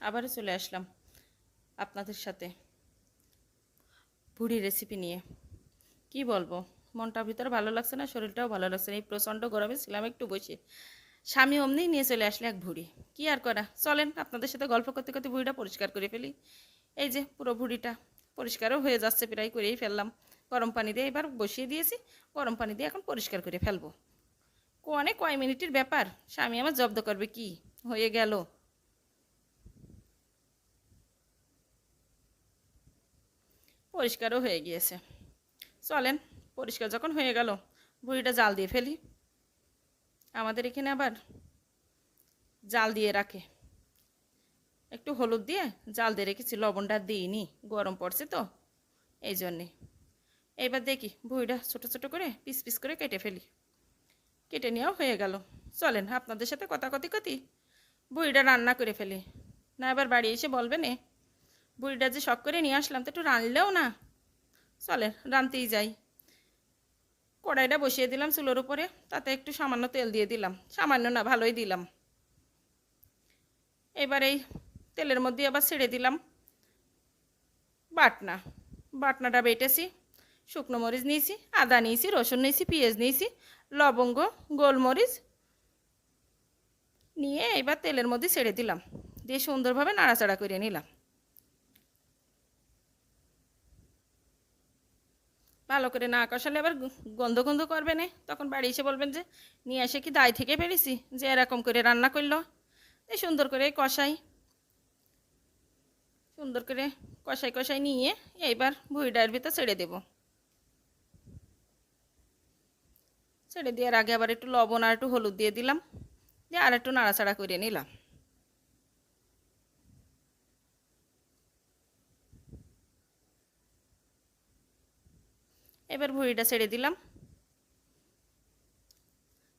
আবারও চলে আসলাম আপনাদের সাথে ভুড়ি রেসিপি নিয়ে। কি বলব? মনটার ভিতরে ভালো লাগছে না, শরীরটাও ভালো লাগছে না, এই প্রচণ্ড গরমে ছিলাম একটু বসে। স্বামী অমনি নিয়ে চলে আসলে এক ভুড়ি। কি আর করা? চলেন, আপনাদের সাথে গল্প করতে করতে ভুড়িটা পরিষ্কার করে ফেলি। এই যে, পুরো ভুড়িটা পরিষ্কারও হয়ে যাচ্ছে, প্রায় করেই ফেললাম। গরম পানি দিয়ে এবার বসিয়ে দিয়েছি, গরম পানি দিয়ে এখন পরিষ্কার করে ফেলব। কোয়ানে কয় মিনিটের ব্যাপার? স্বামী আমার জব্দ করবে, কি? হয়ে গেল। পরিষ্কারও হয়ে গিয়েছে। চলেন, পরিষ্কার যখন হয়ে গেল, ভুড়িটা জাল দিয়ে ফেলি। আমাদের এখানে আবার জাল দিয়ে রাখে। একটু হলুদ দিয়ে জাল দিয়ে রেখেছি, লবণটা দিইনি, গরম পড়ছে তো, এই জন্যে। এবার দেখি, ভুঁড়িটা ছোটো ছোটো করে পিস পিস করে কেটে ফেলি। কেটে নেওয়াও হয়ে গেল। চলেন, আপনাদের সাথে কথা কতি কতি বুড়িটা রান্না করে ফেলি। না এবার বাড়ি এসে বলবে নে। বুড়িটা যে শখ করে নিয়ে আসলাম, তো একটু রানলেও না। চলে রানতেই যাই। কড়াইটা বসিয়ে দিলাম চুলোর উপরে, তাতে একটু সামান্য তেল দিয়ে দিলাম। সামান্য না, ভালোই দিলাম। এবার এই তেলের মধ্যে আবার ছেড়ে দিলাম বাটনা। বাটনাটা বেটেছি, শুকনো মরিচ নিয়েছি, আদা নিয়েছি, রসুন নিয়েছি, পেঁয়াজ নিয়েছি, লবঙ্গ, গোলমরিচ নিয়ে এবার তেলের মধ্যে ছেড়ে দিলাম। দিয়ে সুন্দরভাবে নাড়াচাড়া করে নিলাম। ভালো করে না কষালে আবার গন্ধ গন্ধ করবে না। তখন বাড়ি এসে বলবেন যে, নিয়ে এসে কি দায় থেকে পেরেছি যে এরকম করে রান্না করল? এই সুন্দর করে কষাই। সুন্দর করে কষাই কষাই নিয়ে এইবার ভুঁড়িটার ভিতর ছেড়ে দেব। ছেড়ে দেওয়ার আগে আবার একটু লবণ আর একটু হলুদ দিয়ে দিলাম। দিয়ে আর একটু নাড়াচাড়া করে নিলাম। এবার ভুঁড়িটা ছেড়ে দিলাম।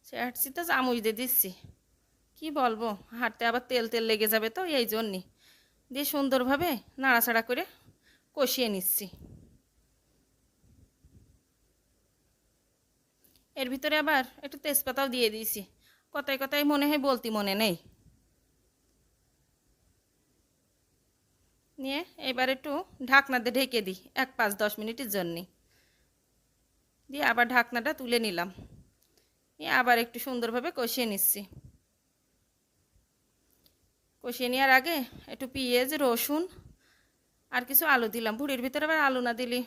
ছাড়ছি তো চামচ দিয়ে দিচ্ছি। কি বলব, হাঁটতে আবার তেল তেল লেগে যাবে তো এই জন্যে। দিয়ে সুন্দরভাবে নাড়াচাড়া করে কষিয়ে নিচ্ছি। এর ভিতরে আবার একটু তেজপাতাও দিয়ে দিয়েছি। কথায় কথায় মনে হয় বলতি মনে নেই। নিয়ে এবার একটু ঢাকনাতে ঢেকে দিই এক পাঁচ দশ মিনিটের জন্যে। দিয়ে আবার ঢাকনাটা তুলে নিলাম। নিয়ে আবার একটু সুন্দরভাবে কষিয়ে নিচ্ছি। কষিয়ে নেওয়ার আগে একটু পেঁয়াজ, রসুন আর কিছু আলু দিলাম। ভুড়ির ভিতরে আবার আলু না দিলে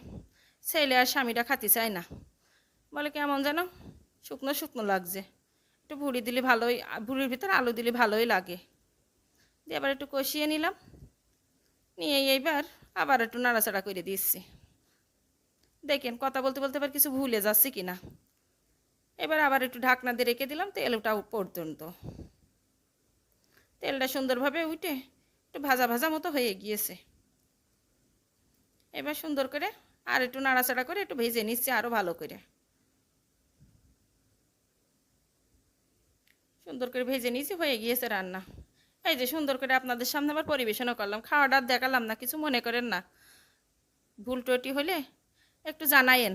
ছেলে আর স্বামীটা খাতে চায় না। বলে কেমন যেন শুকনো শুকনো লাগছে। একটু ভুড়ি দিলে ভালোই, ভুড়ির ভিতরে আলু দিলে ভালোই লাগে। দিয়ে আবার একটু কষিয়ে নিলাম। নিয়ে এইবার আবার একটু নাড়াচাড়া করে দিচ্ছি। দেখেন, কথা বলতে বলতে এবার কিছু ভুলে যাচ্ছে কি না এবার আবার একটু ঢাকনা দিয়ে রেখে দিলাম তেলটা পর্যন্ত। তেলটা সুন্দরভাবে উঠে একটু ভাজা ভাজা মতো হয়ে গিয়েছে। এবার সুন্দর করে আর একটু নাড়াচাড়া করে একটু ভেজে নিচ্ছি আরও ভালো করে। সুন্দর করে ভেজে নিয়েছি, হয়ে গিয়েছে রান্না। এই যে সুন্দর করে আপনাদের সামনে আবার পরিবেশনও করলাম। খাওয়াটা দেখালাম না, কিছু মনে করেন না। ভুল ত্রুটি হলে একটু জানায়েন।